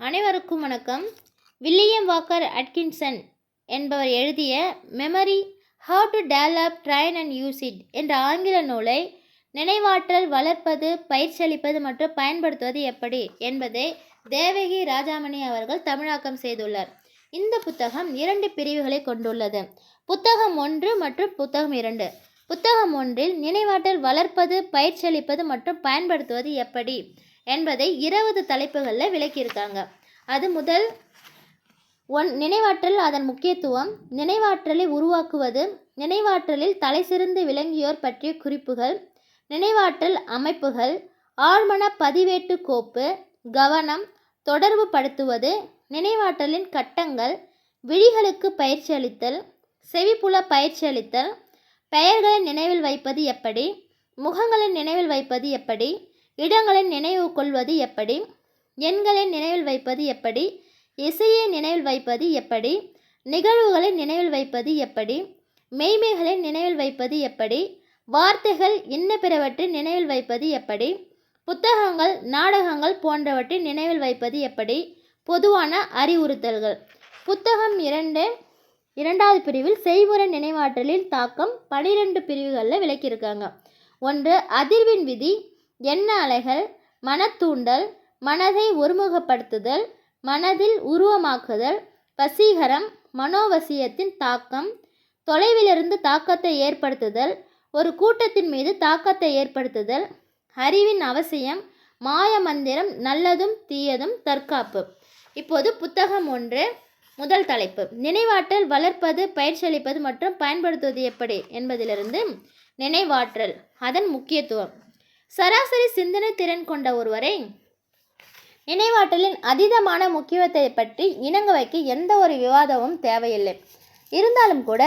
அனைவருக்கும் வணக்கம். William Walker Atkinson என்பவர் எழுதிய memory how to develop train and use it என்ற ஆங்கில நூலை நினைவாற்றல் வளர்ப்பது பயிற்சியளிப்பது மற்றும் பயன்படுத்துவது எப்படி என்பதை தேவகி ராஜாமணி அவர்கள் தமிழாக்கம் செய்துள்ளார். இந்த புத்தகம் இரண்டு பிரிவுகளை கொண்டுள்ளது. புத்தகம் ஒன்று மற்றும் புத்தகம் இரண்டு. புத்தகம் ஒன்றில் நினைவாற்றல் வளர்ப்பது பயிற்சியளிப்பது மற்றும் பயன்படுத்துவது எப்படி என்பதை இருபது தலைப்புகளில் விளக்கியிருக்காங்க. அது முதல் ஒன் நினைவாற்றல் அதன் முக்கியத்துவம். நினைவாற்றலை உருவாக்குவது நினைவாற்றலில் தலை சிறந்து விளங்கியோர் பற்றிய குறிப்புகள். நினைவாற்றல் அமைப்புகள் ஆழ்மன பதிவேட்டு கோப்பு கவனம் தொடர்பு படுத்துவது நினைவாற்றலின் கட்டங்கள் விழிகளுக்கு பயிற்சி அளித்தல் செவிப்புல பயிற்சி அளித்தல் பெயர்களை நினைவில் வைப்பது எப்படி முகங்களை நினைவில் வைப்பது எப்படி இடங்களை நினைவு கொள்வது எப்படி? எண்களை நினைவில் வைப்பது எப்படி? இசையை நினைவில் வைப்பது எப்படி? நிகழ்வுகளை நினைவில் வைப்பது எப்படி? மெய்மைகளை நினைவில் வைப்பது எப்படி? வார்த்தைகள் இன்ன பிறவற்றை நினைவில் வைப்பது எப்படி? புத்தகங்கள் நாடகங்கள் போன்றவற்றை நினைவில் வைப்பது எப்படி? பொதுவான அறிவுறுத்தல்கள். புத்தகம் இரண்டு இரண்டாவது பிரிவில் செய்முறை நினைவாற்றலின் தாக்கம் பனிரெண்டு பிரிவுகளில் விளக்கியிருக்காங்க. ஒன்று அதிர்வின் விதி எண்ண அலைகள் மனத்தூண்டல் மனதை ஒருமுகப்படுத்துதல் மனதில் உருவமாக்குதல் வசீகரம் மனோவசியத்தின் தாக்கம் தொலைவிலிருந்து தாக்கத்தை ஏற்படுத்துதல் ஒரு கூட்டத்தின் மீது தாக்கத்தை ஏற்படுத்துதல் அறிவின் அவசியம் மாய மந்திரம் நல்லதும் தீயதும் தற்காப்பு. இப்போது புத்தகம் ஒன்று முதல் தலைப்பு. நினைவாற்றல் வளர்ப்பது பயிற்சியளிப்பது மற்றும் பயன்படுத்துவது எப்படி என்பதிலிருந்து நினைவாற்றல் அதன் முக்கியத்துவம். சராசரி சிந்தனை திறன் கொண்ட ஒருவரை. நினைவாற்றலின் அதீதமான முக்கியத்துவத்தை பற்றி இணங்க வைக்க எந்த ஒரு விவாதமும் தேவையில்லை. இருந்தாலும் கூட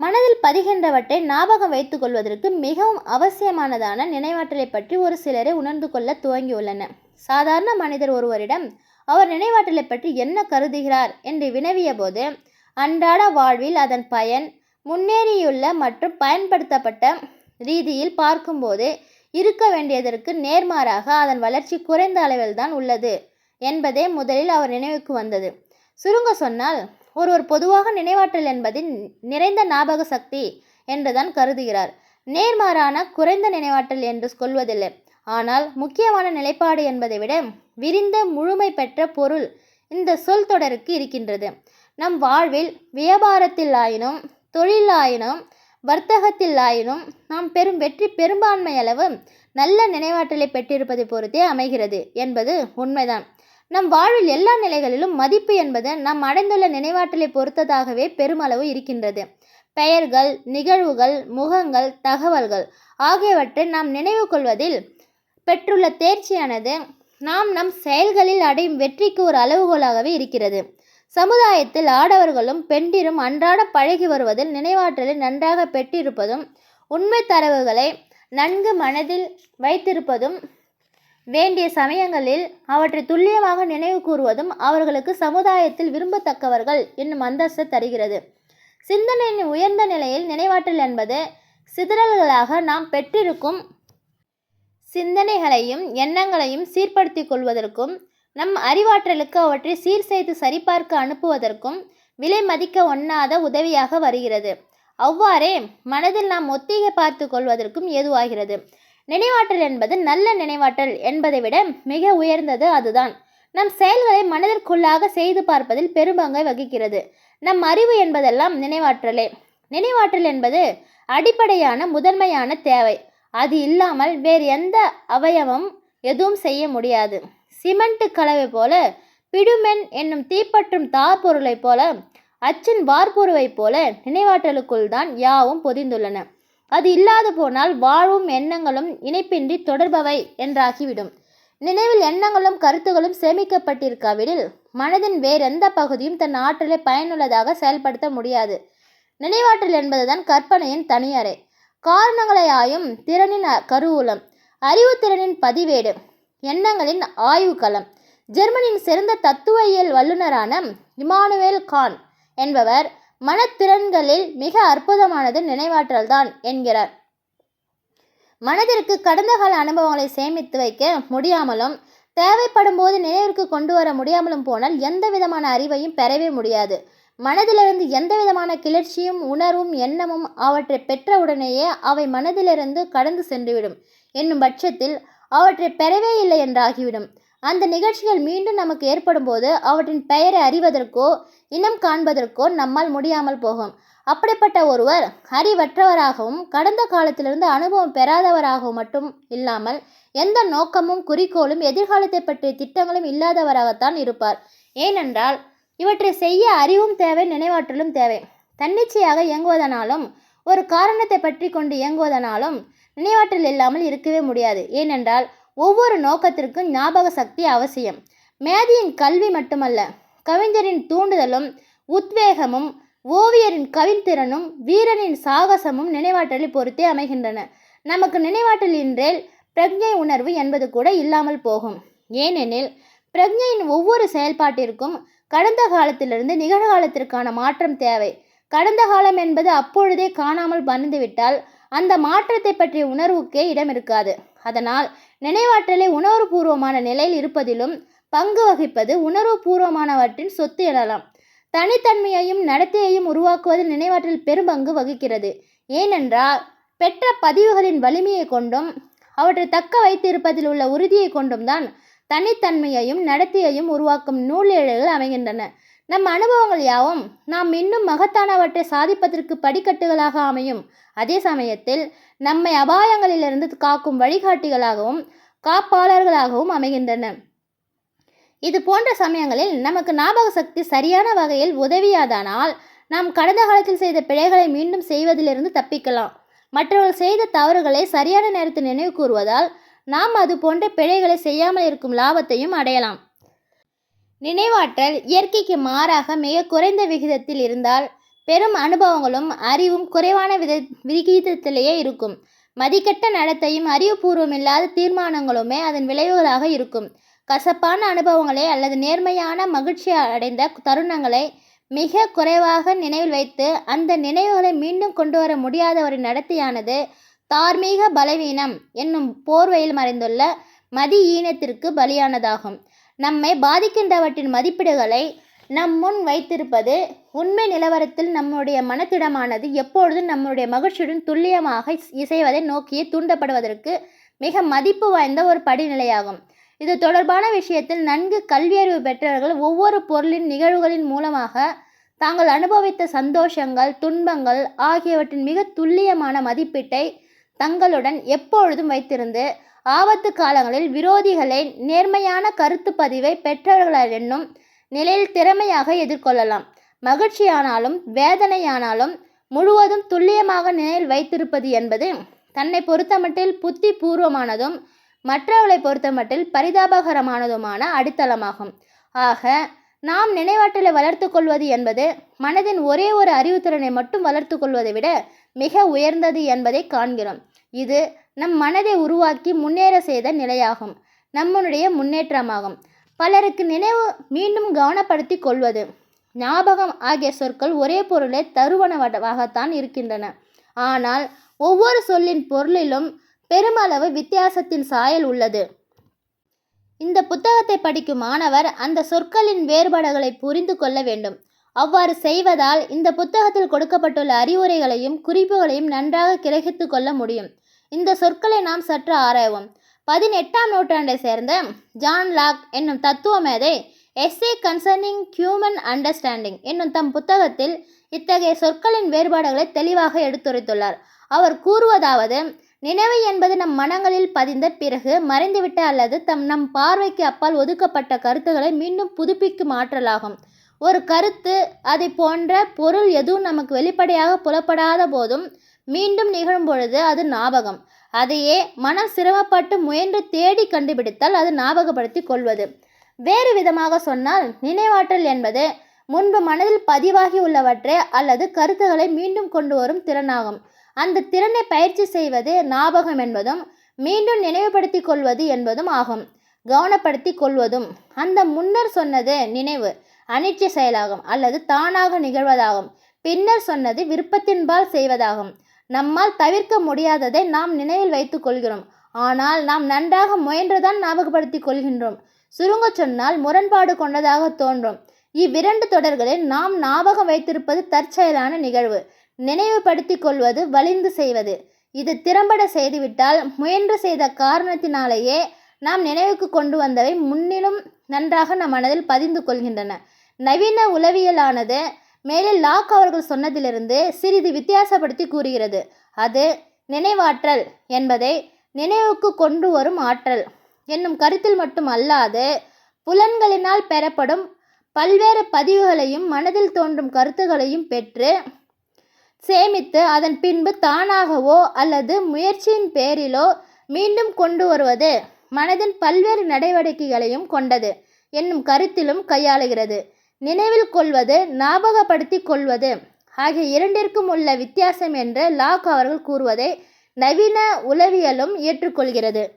மனதில் பதிகின்றவற்றை ஞாபகம் வைத்துக்கொள்வதற்கு மிகவும் அவசியமானதான நினைவாற்றலை பற்றி ஒரு சிலரை உணர்ந்து கொள்ள துவங்கியுள்ளன சாதாரண மனிதர் ஒருவரிடம் அவர் நினைவாற்றலை பற்றி என்ன கருதுகிறார்? என்று வினவிய போது அன்றாட வாழ்வில் அதன் பயன் முன்னேறியுள்ள மற்றும் பயன்படுத்தப்பட்ட ரீதியில் பார்க்கும்போது இருக்க வேண்டியதற்கு நேர்மாறாக அதன் வளர்ச்சி குறைந்த அளவில் தான் உள்ளது என்பதே முதலில் அவர் நினைவுக்கு வந்தது. சுருங்க சொன்னால் ஒருவர் பொதுவாக நினைவாற்றல் என்பதின் நிறைந்த ஞாபக சக்தி என்றுதான் கருதுகிறார். நேர்மாறான குறைந்த நினைவாற்றல் என்று சொல்வதில்லை. ஆனால் முக்கியமான நிலைப்பாடு என்பதை விட விரிந்த முழுமை பெற்ற பொருள் இந்த சொல் தொடருக்கு இருக்கின்றது. நம் வாழ்வில் வியாபாரத்தில் ஆயினும் தொழிலாயினும் வர்த்தகத்தில் ஆயினும் நாம் பெறும் வெற்றி பெரும்பான்மை அளவு நல்ல நினைவாற்றலை பெற்றிருப்பதை பொறுத்தே அமைகிறது என்பது உண்மைதான். நம் வாழ்வில் எல்லா நிலைகளிலும் மதிப்பு என்பது நாம் அடைந்துள்ள நினைவாற்றலை பொறுத்ததாகவே பெருமளவு இருக்கின்றது. பெயர்கள் நிகழ்வுகள் முகங்கள் தகவல்கள் ஆகியவற்றை நாம் நினைவு கொள்வதில் பெற்றுள்ள தேர்ச்சியானது நாம் நம் செயல்களில் அடையும் வெற்றிக்கு ஒரு அளவுகோலாகவே இருக்கிறது. சமுதாயத்தில் ஆடவர்களும் பெண்டிரும் அன்றாட பழகி வருவதில் நினைவாற்றலை நன்றாக பெற்றிருப்பதும் உண்மை தரவுகளை நன்கு மனதில் வைத்திருப்பதும் வேண்டிய சமயங்களில் அவற்றை துல்லியமாக நினைவு கூறுவதும் அவர்களுக்கு சமுதாயத்தில் விரும்பத்தக்கவர்கள் என்னும் அந்தஸ்து தருகிறது. சிந்தனையின் உயர்ந்த நிலையில் நினைவாற்றல் என்பது சிதறல்களாக நாம் பெற்றிருக்கும் சிந்தனைகளையும் எண்ணங்களையும் சீர்படுத்திக் கொள்வதற்கும் நம் அறிவாற்றலுக்கு அவற்றை சீர் செய்து சரிபார்க்க அனுப்புவதற்கும் விலை மதிக்க ஒண்ணாத உதவியாக வருகிறது. அவ்வாறே மனதில் நாம் ஒத்திகை பார்த்து கொள்வதற்கும் ஏதுவாகிறது. நினைவாற்றல் என்பது நல்ல நினைவாற்றல் என்பதை விட மிக உயர்ந்தது அதுதான். நம் செயல்களை மனதிற்குள்ளாக செய்து பார்ப்பதில் பெரும்பங்கை வகிக்கிறது. நம் அறிவு என்பதெல்லாம் நினைவாற்றலே. நினைவாற்றல் என்பது அடிப்படையான முதன்மையான தேவை. அது இல்லாமல் வேறு எந்த அவயவம் எதுவும் செய்ய முடியாது. சிமெண்ட் கலவை போல பிடுமென் என்னும் தீப்பற்றும் தார் பொருளைப் போல அச்சின் வார்பொருவைப் போல நினைவாற்றலுக்குள் தான் யாவும் பொதிந்துள்ளன. அது இல்லாது போனால் வாழ்வும் எண்ணங்களும் இணைப்பின்றி தொடர்பவை என்றாகிவிடும். நினைவில் எண்ணங்களும் கருத்துகளும் சேமிக்கப்பட்டிருக்காவிடில் மனதின் வேறெந்த பகுதியும் தன் ஆற்றலை பயனுள்ளதாக செயல்படுத்த முடியாது. நினைவாற்றல் என்பதுதான் கற்பனையின் தனியறை. காரணங்களை ஆயும் திறனின் கருவூலம். அறிவுத்திறனின் பதிவேடு. எண்ணங்களின் ஆய்வுக்களம் ஜெர்மனியின் சிறந்த தத்துவயியல் வல்லுநரான இமானுவேல் கான் என்பவர் மனத்திறன்களில் மிக அற்புதமானது நினைவாற்றல்தான் என்கிறார். மனதிற்கு கடந்த கால அனுபவங்களை சேமித்து வைக்க முடியாமலும் தேவைப்படும் போது நினைவிற்கு கொண்டு வர முடியாமலும் போனால் எந்த விதமான அறிவையும் பெறவே முடியாது. மனதிலிருந்து எந்த விதமான கிளர்ச்சியும் உணர்வும் எண்ணமும் அவற்றை பெற்றவுடனேயே அவை மனதிலிருந்து கடந்து சென்றுவிடும். என்னும் பட்சத்தில் அவற்றை பெறவே இல்லை என்றாகிவிடும். அந்த நிகழ்ச்சிகள் மீண்டும் நமக்கு ஏற்படும் போது அவற்றின் பெயரை அறிவதற்கோ இனம் காண்பதற்கோ நம்மால் முடியாமல் போகும். அப்படிப்பட்ட ஒருவர் அறிவற்றவராகவும் கடந்த காலத்திலிருந்து அனுபவம் பெறாதவராகவும் மட்டும் இல்லாமல் எந்த நோக்கமும் குறிக்கோளும் எதிர்காலத்தை பற்றிய திட்டங்களும் இல்லாதவராகத்தான் இருப்பார். ஏனென்றால் இவற்றை செய்ய அறிவும் தேவை நினைவாற்றலும் தேவை. தன்னிச்சையாக இயங்குவதனாலும் ஒரு காரணத்தை பற்றி கொண்டு இயங்குவதனாலும் நினைவாற்றல் இல்லாமல் இருக்கவே முடியாது. ஏனென்றால் ஒவ்வொரு நோக்கத்திற்கும் ஞாபக சக்தி அவசியம். மேதியின் கல்வி மட்டுமல்ல கவிஞரின் தூண்டுதலும் உத்வேகமும் ஓவியரின் கவித்திறனும் வீரனின் சாகசமும் நினைவாற்றலை பொறுத்தே அமைகின்றன. நமக்கு நினைவாற்றல் இன்றேல் பிரக்ஞை உணர்வு என்பது கூட இல்லாமல் போகும். ஏனெனில் பிரக்ஞையின் ஒவ்வொரு செயல்பாட்டிற்கும் கடந்த காலத்திலிருந்து நிகழ்காலத்திற்கான மாற்றம் தேவை. கடந்த காலம் என்பது அப்பொழுதே காணாமல் மறந்துவிட்டால் அந்த மாற்றத்தை பற்றிய உணர்வுக்கே இடம் இருக்காது. அதனால் நினைவாற்றலை உணர்வுபூர்வமான நிலையில் இருப்பதிலும் பங்கு வகிப்பது உணர்வுபூர்வமானவற்றின் சொத்து எனலாம். தனித்தன்மையையும் நடத்தையையும் உருவாக்குவதில் நினைவாற்றல் பெரும்பங்கு வகிக்கிறது. ஏனென்றால் பெற்ற பதிவுகளின் வலிமையை கொண்டும் அவற்றை தக்க வைத்திருப்பதில் உள்ள உறுதியை கொண்டும் தான் தனித்தன்மையையும் நடத்தையையும் உருவாக்கும் நூலேடுகள் அமைகின்றன. நம் அனுபவங்கள் யாவும் நாம் இன்னும் மகத்தானவற்றை சாதிப்பதற்கு படிக்கட்டுகளாக அமையும். அதே சமயத்தில் நம்மை அபாயங்களிலிருந்து காக்கும் வழிகாட்டிகளாகவும் காப்பாளர்களாகவும் அமைகின்றன. இது போன்ற சமயங்களில் நமக்கு ஞாபக சக்தி சரியான வகையில் உதவியாதானால் நாம் கடந்த காலத்தில் செய்த பிழைகளை மீண்டும் செய்வதிலிருந்து தப்பிக்கலாம். மற்றவர்கள் செய்த தவறுகளை சரியான நேரத்தில் நினைவு கூறுவதால் நாம் அது போன்ற பிழைகளை செய்யாமல் இருக்கும் லாபத்தையும் அடையலாம். நினைவாற்றல் இயற்கைக்கு மாறாக மிக குறைந்த விகிதத்தில் இருந்தால் பெரும் அனுபவங்களும் அறிவும் குறைவான வித விகிதத்திலேயே இருக்கும். மதிக்கட்ட நடத்தையும் அறிவுபூர்வமில்லாத தீர்மானங்களுமே அதன் விளைவுகளாக இருக்கும். கசப்பான அனுபவங்களை அல்லது நேர்மையான மகிழ்ச்சி அடைந்த தருணங்களை மிக குறைவாக நினைவில் வைத்து அந்த நினைவுகளை மீண்டும் கொண்டு வர முடியாதவரின் நடத்தையானது தார்மீக பலவீனம் என்னும் போர்வையில் மறைந்துள்ள மதி ஈனத்திற்கு பலியானதாகும். நம்மை பாதிக்கின்றவற்றின் மதிப்பீடுகளை நம் முன் வைத்திருப்பது உண்மை நிலவரத்தில் நம்முடைய மனத்திடமானது எப்பொழுதும் நம்முடைய மகிழ்ச்சியுடன் துல்லியமாக இசைவதை நோக்கியே தூண்டப்படுவதற்கு மிக மதிப்பு வாய்ந்த ஒரு படிநிலையாகும். இது தொடர்பான விஷயத்தில் நன்கு கல்வியறிவு பெற்றவர்கள் ஒவ்வொரு பொருளின் நிகழ்வுகளின் மூலமாக தாங்கள் அனுபவித்த சந்தோஷங்கள் துன்பங்கள் ஆகியவற்றின் மிக துல்லியமான மதிப்பீட்டை தங்களுடன் எப்பொழுதும் வைத்திருந்து ஆபத்து காலங்களில் விரோதிகளை நேர்மையான கருத்து பதிவை பெற்றவர்களென்னும் நிலையில் திறமையாக எதிர்கொள்ளலாம். மகிழ்ச்சியானாலும் வேதனையானாலும் முழுவதும் துல்லியமாக நினைவில் வைத்திருப்பது என்பது தன்னை பொறுத்தமட்டில் புத்தி பூர்வமானதும் மற்றவர்களை பொறுத்தமட்டில் பரிதாபகரமானதுமான அடித்தளமாகும். ஆக நாம் நினைவாற்றலை வளர்த்து கொள்வது என்பது மனதின் ஒரே ஒரு அறிவுத்திறனை மட்டும் வளர்த்து கொள்வதை விட மிக உயர்ந்தது என்பதை காண்கிறோம். இது நம் மனதை உருவாக்கி முன்னேற செய்த நிலையாகும். நம்முடைய முன்னேற்றமாகும். பலருக்கு நினைவு மீண்டும் கவனப்படுத்தி கொள்வது. ஞாபகம் ஆகிய சொற்கள் ஒரே பொருளை தருவனவாகத்தான் இருக்கின்றன. ஆனால் ஒவ்வொரு சொல்லின் பொருளிலும் பெருமளவு வித்தியாசத்தின் சாயல் உள்ளது. இந்த புத்தகத்தை படிக்கும் மாணவர் அந்த சொற்களின் வேறுபாடுகளை புரிந்து கொள்ள வேண்டும். அவ்வாறு செய்வதால் இந்த புத்தகத்தில் கொடுக்கப்பட்டுள்ள அறிவுரைகளையும் குறிப்புகளையும் நன்றாக கிரகித்து கொள்ள முடியும். இந்த சொற்களை நாம் சற்று ஆராய்வோம். பதினெட்டாம் நூற்றாண்டை சேர்ந்த ஜான் லாக் என்னும் தத்துவ மேதை எஸ்ஏ கன்சர்னிங் ஹியூமன் அண்டர்ஸ்டாண்டிங் என்னும் தம் புத்தகத்தில் இத்தகைய சொற்களின் வேறுபாடுகளை தெளிவாக எடுத்துரைத்துள்ளார். அவர் கூறுவதாவது நினைவு என்பது நம் மனங்களில் பதிந்த பிறகு மறைந்துவிட்ட அல்லது தம் நம் பார்வைக்கு அப்பால் ஒதுக்கப்பட்ட கருத்துக்களை மீண்டும் புதுப்பிக்கும் ஆற்றலாகும். ஒரு கருத்து அதை போன்ற பொருள் எதுவும் நமக்கு வெளிப்படையாக புலப்படாத போதும் மீண்டும் நிகழும் பொழுது அது ஞாபகம். அதையே மனம் சிரமப்பட்டு முயன்று தேடி கண்டுபிடித்தால் அது ஞாபகப்படுத்தி கொள்வது. வேறு விதமாக சொன்னால் நினைவாற்றல் என்பது முன்பு மனதில் பதிவாகி உள்ளவற்றை அல்லது கருத்துக்களை மீண்டும் கொண்டு வரும் திறனாகும். அந்த திறனை பயிற்சி செய்வது ஞாபகம் என்பதும் மீண்டும் நினைவுபடுத்தி கொள்வது என்பதும் ஆகும். கவனப்படுத்தி கொள்வதும். அந்த முன்னர் சொன்னது நினைவு அனிச்சை செயலாகும் அல்லது தானாக நிகழ்வதாகும். பின்னர் சொன்னது விருப்பத்தின்பால் செய்வதாகும். நம்மால் தவிர்க்க முடியாததை நாம் நினைவில் வைத்துக் கொள்கிறோம். ஆனால் நாம் நன்றாக முயன்றுதான் ஞாபகப்படுத்திக் கொள்கின்றோம். சுருங்கச் சொன்னால் முரண்பாடு கொண்டதாக தோன்றும். இவ்விரண்டு தொடர்களில் நாம் ஞாபகம் வைத்திருப்பது தற்செயலான நிகழ்வு. நினைவுபடுத்திக் கொள்வது வலிந்து செய்வது. இது திறம்பட செய்துவிட்டால் முயன்று செய்த காரணத்தினாலேயே நாம் நினைவுக்கு கொண்டு வந்தவை முன்னிலும் நன்றாக நம் மனதில் பதிந்து கொள்கின்றன. நவீன உளவியலானது மேலே லாக் அவர்கள் சொன்னதிலிருந்து சிறிது வித்தியாசப்படுத்தி கூறுகிறது. அது நினைவாற்றல் என்பதை நினைவுக்கு கொண்டு வரும் ஆற்றல் என்னும் கருத்தில் மட்டும் அல்லாது புலன்களினால் பெறப்படும் பல்வேறு பதிவுகளையும் மனதில் தோன்றும் கருத்துகளையும் பெற்று சேமித்து அதன் பின்பு தானாகவோ அல்லது முயற்சியின் பேரிலோ மீண்டும் கொண்டு வருவது மனதின் பல்வேறு நடவடிக்கைகளையும் கொண்டது என்னும் கருத்திலும் கையாளுகிறது. நினைவில் கொள்வது ஞாபகப்படுத்தி கொள்வது. ஆகிய இரண்டிற்கும் உள்ள வித்தியாசம் என்று லாக் அவர்கள் கூறுவதை நவீன உளவியலும் ஏற்றுக்கொள்கிறது.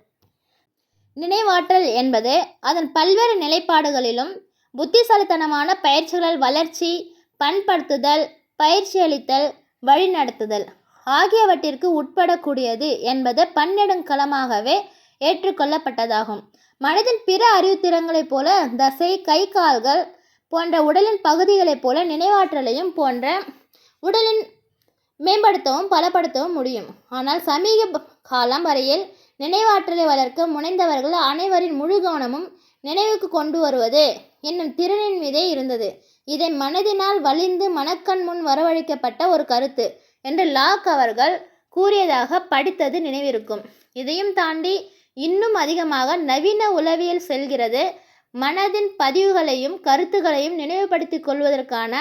நினைவாற்றல் என்பது அதன் பல்வேறு நிலைப்பாடுகளிலும் புத்திசாலித்தனமான பயிற்சிகளால் வளர்ச்சி பண்படுத்துதல் பயிற்சியளித்தல் வழிநடத்துதல் ஆகியவற்றிற்கு உட்படக்கூடியது என்பது பன்னெடுங்கலமாகவே ஏற்றுக்கொள்ளப்பட்டதாகும். மனதின் பிற அறிவுத்திறங்களைப் போல தசை கை கால்கள் போன்ற உடலின் பகுதிகளைப் போல நினைவாற்றலையும் போன்ற உடலின் மேம்படுத்தவும் பலப்படுத்தவும் முடியும். ஆனால் சமீப காலம் வரையில் நினைவாற்றலை வளர்க்க முனைந்தவர்கள் அனைவரின் முழு கவனமும் நினைவுக்கு கொண்டு வருவது என்னும் திறனின் மீதே இருந்தது. இதை மனதினால் வலிந்து மனக்கண் முன் வரவழைக்கப்பட்ட ஒரு கருத்து என்று லாக் அவர்கள் கூறியதாக படித்தது நினைவிருக்கும். இதையும் தாண்டி இன்னும் அதிகமாக நவீன உளவியல் செல்கிறது. மனதின் பதிவுகளையும் கருத்துகளையும் நினைவுபடுத்திக் கொள்வதற்கான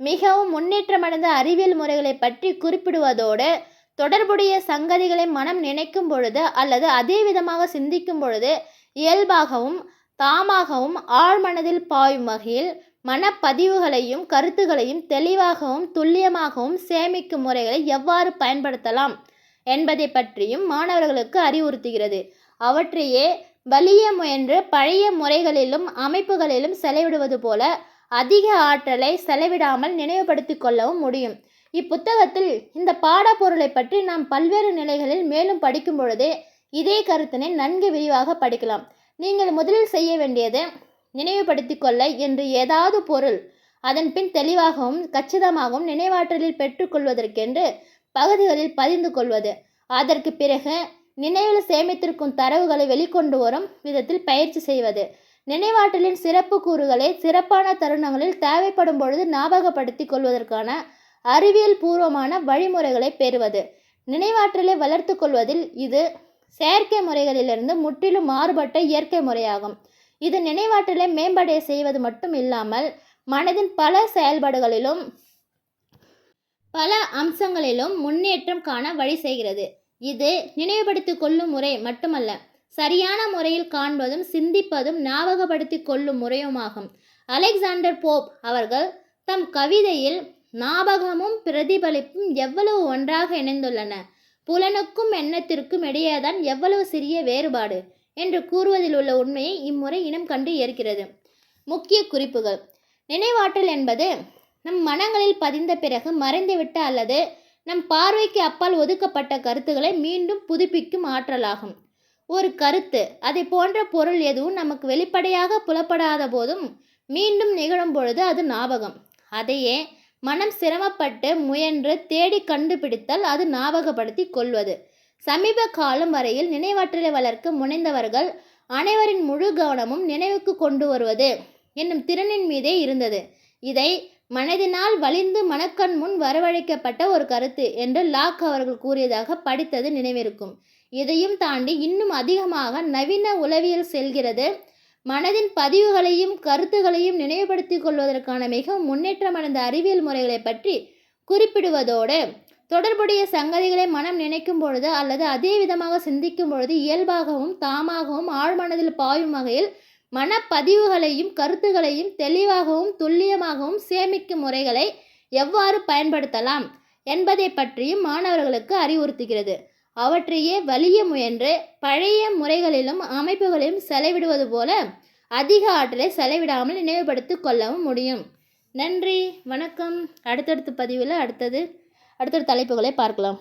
மிகவும் முன்னேற்றமடைந்த அறிவியல் முறைகளை பற்றி குறிப்பிடுவதோடு தொடர்புடைய சங்கதிகளை மனம் நினைக்கும் பொழுது அல்லது அதே விதமாக சிந்திக்கும் பொழுது இயல்பாகவும் தாமாகவும் ஆழ்மனதில் பாயும் வகையில் மனப்பதிவுகளையும் கருத்துகளையும் தெளிவாகவும் துல்லியமாகவும் சேமிக்கும் முறைகளை எவ்வாறு பயன்படுத்தலாம் என்பதை பற்றியும் மாணவர்களுக்கு அறிவுறுத்துகிறது. அவற்றையே வலிய முயன்று பழைய முறைகளிலும் அமைப்புகளிலும் செலவிடுவது போல அதிக ஆற்றலை செலவிடாமல் நினைவுபடுத்திக் கொள்ளவும் முடியும். இப்புத்தகத்தில் இந்த பாடப்பொருளை பற்றி நாம் பல்வேறு நிலைகளில் மேலும் படிக்கும் பொழுது இதே கருத்தினை நன்கு விரிவாக படிக்கலாம். நீங்கள் முதலில் செய்ய வேண்டியது நினைவுபடுத்திக் கொள்ள என்று ஏதாவது பொருள் அதன் பின் தெளிவாகவும் கச்சிதமாகவும் நினைவாற்றலில் பெற்றுக்கொள்வதற்கென்று பகுதிகளில் பதிந்து கொள்வது. அதற்கு பிறகு நினைவில் சேமித்திருக்கும் தரவுகளை வெளிக்கொண்டு வரும் விதத்தில் பயிற்சி செய்வது. நினைவாற்றலின் சிறப்பு கூறுகளை சிறப்பான தருணங்களில் தேவைப்படும் பொழுது ஞாபகப்படுத்திக் கொள்வதற்கான அறிவியல் பூர்வமான வழிமுறைகளை பெறுவது. நினைவாற்றலை வளர்த்து கொள்வதில் இது செயற்கை முறைகளிலிருந்து முற்றிலும் மாறுபட்ட இயற்கை முறையாகும். இது நினைவாற்றலை மேம்படைய செய்வது மட்டும் இல்லாமல் மனதின் பல செயல்பாடுகளிலும் பல அம்சங்களிலும் முன்னேற்றம் காண வழி செய்கிறது. இது நினைவுபடுத்திக் கொள்ளும் முறை மட்டுமல்ல சரியான முறையில் காண்பதும் சிந்திப்பதும் ஞாபகப்படுத்தி கொள்ளும் முறையுமாகும். அலெக்சாண்டர் போப் அவர்கள் தம் கவிதையில் ஞாபகமும் பிரதிபலிப்பும் எவ்வளவு ஒன்றாக இணைந்துள்ளன புலனுக்கும் எண்ணத்திற்கும் இடையேதான் எவ்வளவு சிறிய வேறுபாடு என்று கூறுவதில் உள்ள உண்மையை இம்முறை இனம் கண்டு ஏற்கிறது. முக்கிய குறிப்புகள். நினைவாற்றல் என்பது நம் மனங்களில் பதிந்த பிறகு மறைந்துவிட்ட அல்லது நம் பார்வைக்கு அப்பால் ஒதுக்கப்பட்ட கருத்துக்களை மீண்டும் புதுப்பிக்கும் ஆற்றலாகும். ஒரு கருத்து அதை போன்ற பொருள் எதுவும் நமக்கு வெளிப்படையாக புலப்படாத போதும் மீண்டும் நிகழும் பொழுது அது ஞாபகம். அதையே மனம் சிரமப்பட்டு முயன்று தேடி கண்டுபிடித்தல் அது ஞாபகப்படுத்தி கொள்வது. சமீப காலம் வரையில் நினைவாற்றலை வளர்க்க முனைந்தவர்கள் அனைவரின் முழு கவனமும் நினைவுக்கு கொண்டு வருவது என்னும் திறனின் மீதே இருந்தது. இதை மனதினால் வலிந்து மனக்கண் முன் வரவழைக்கப்பட்ட ஒரு கருத்து என்று லாக் அவர்கள் கூறியதாக படித்தது நினைவிருக்கும். இதையும் தாண்டி இன்னும் அதிகமாக நவீன உளவியல் செல்கிறது. மனதின் பதிவுகளையும் கருத்துகளையும் நினைவுபடுத்திக் கொள்வதற்கான மிகவும் முன்னேற்றமடைந்த அறிவியல் முறைகளை பற்றி குறிப்பிடுவதோடு தொடர்புடைய சங்கதிகளை மனம் நினைக்கும் பொழுது அல்லது அதே விதமாக சிந்திக்கும் பொழுது இயல்பாகவும் தாமாகவும் ஆழ்மனதில் பாயும் வகையில் மனப்பதிவுகளையும் கருத்துகளையும் தெளிவாகவும் துல்லியமாகவும் சேமிக்கும் முறைகளை எவ்வாறு பயன்படுத்தலாம் என்பதை பற்றியும் மாணவர்களுக்கு அறிவுறுத்துகிறது. அவற்றையே வலிய முயன்று பழைய முறைகளிலும் அமைப்புகளிலும் செலவிடுவது போல அதிக ஆற்றலை செலவிடாமல் நினைவுபடுத்தி கொள்ளவும் முடியும். நன்றி. வணக்கம். அடுத்தடுத்த பதிவில் அடுத்தது அடுத்தடுத்த தலைப்புகளை பார்க்கலாம்.